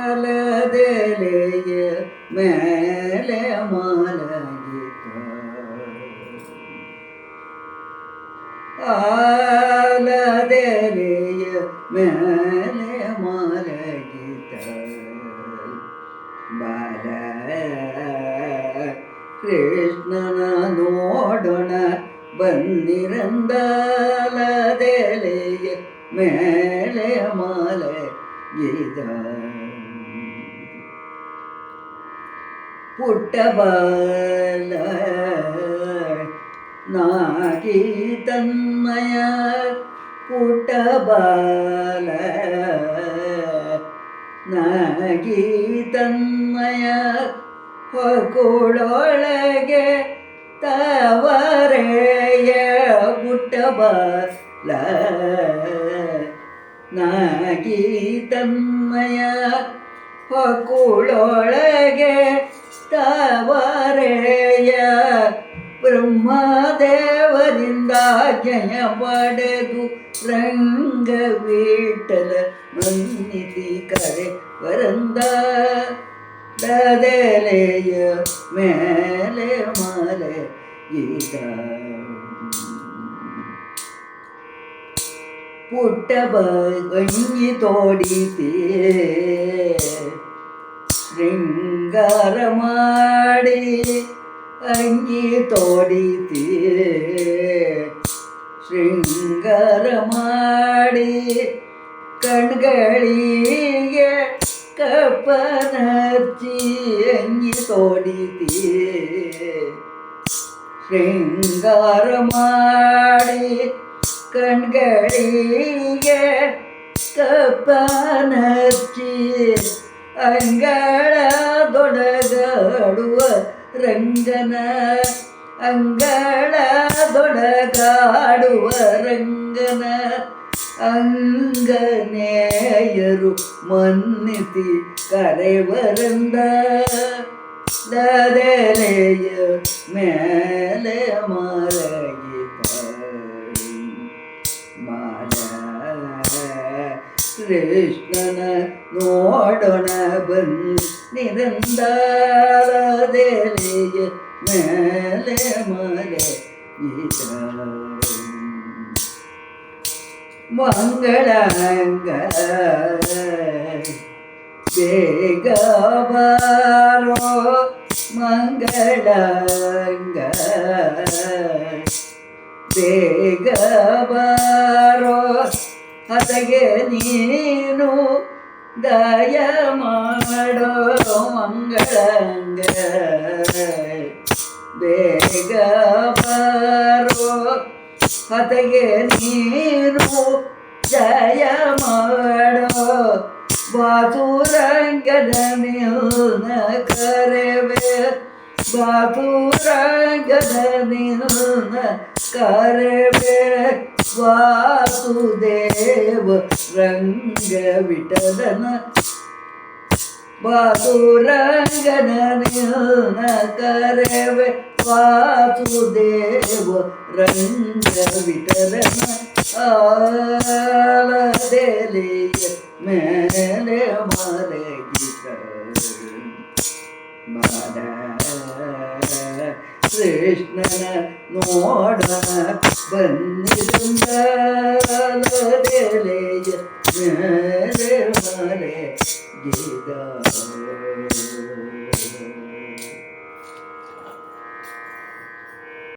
ಆಲದೆಲೆಯ ಮೇಲೆ ಮಲಗಿತ ಆಲದೆಲೆಯ ಮೇಲೆ ಮಲಗಿತ ಬಾಲ ಕೃಷ್ಣನ ನೋಡೋಣ ಬಂದಿರಂದಾಲದೆಲೆಯ ಮೇಲೆ ಮಲಗಿ ಪುಟ್ಟಬಾಲ ನಾಗಿ ತನ್ಮಯ ಪುಟ್ಟಬಾಲ ನಾಗಿ ತನ್ಮಯ ಹೊಕೊಳೊಳಗೆ ತವರೆಯ ಪುಟ್ಟಬಾಲ ನಾಗಿ ತನ್ಮಯ ಹೊಕೊಳೊಳಗೆ ತವರೆಯ ಬ್ರಹ್ಮದೇವರಿಂದ ಜಯ ಪಡೆದು ರಂಗವೀಟಲ ಮನ್ನಿತಿ ಕರೆ ವರಂದ ದದಲೆಯ ಮೇಲೆ ಮಾಲೆ ಗೀತ ಪುಟ್ಟ ಬಂಗಿ ತೋಡಿತೇ ಶೃಂಗಾರ ಮಾಡಿ ಅಂಗಿ ತೋಡಿತೇ ಶೃಂಗಾರ ಮಾಡಿ ಕಣ್ಗಳಿಗೆ ಕಪ್ಪನಚ್ಚಿ ಅಂಗಿ ತೋಡಿತೇ ಶೃಂಗಾರ ಮಾಡಿ ಕಣ್ಗಳಿಗೆ ಕಪ್ಪನಚ್ಚಿ ಅಂಗಳ ದೊಡಗಾಡುವ ರಂಗನ ಅಂಗಳ ದೊಡಗಾಡುವ ರಂಗನ ಅಂಗನೇಯರು ಮನ್ನಿತಿ ಕರೆವರಂದ ಲದೆಲೆಯ ಮೇಲೆ കൃഷ്ണന് നോടണവൻ നിരന്തരതലിയ മേലെ മല മംഗളങ്ക വേഗവാരോ മംഗളങ്ക വേഗവാരോ ಅದಗೆ ನೀನು ದಯ ಮಾಡೋ ಮಂಗಳಂಗ ಬೇಗ ಬರೋ. ಹತಗೆ ನೀನು ಜಯ ಮಾಡೋ ಬಾತುರಂಗದ ನಿಲ್ನ ಕರೆವೆ. ಬಾತುರಂಗದ ನಿಲ್ನ ಕರೆವೆ. വാസുദേവ രംഗവിട്ടതന വാസുരംഗന കരവ വാസുദേവ രംഗവിട്ടതന ആലതലയ മേലെ മലകിട്ട കൃഷ്ണന് നോടന ബന്നിരുന്നേ ഗീതാ.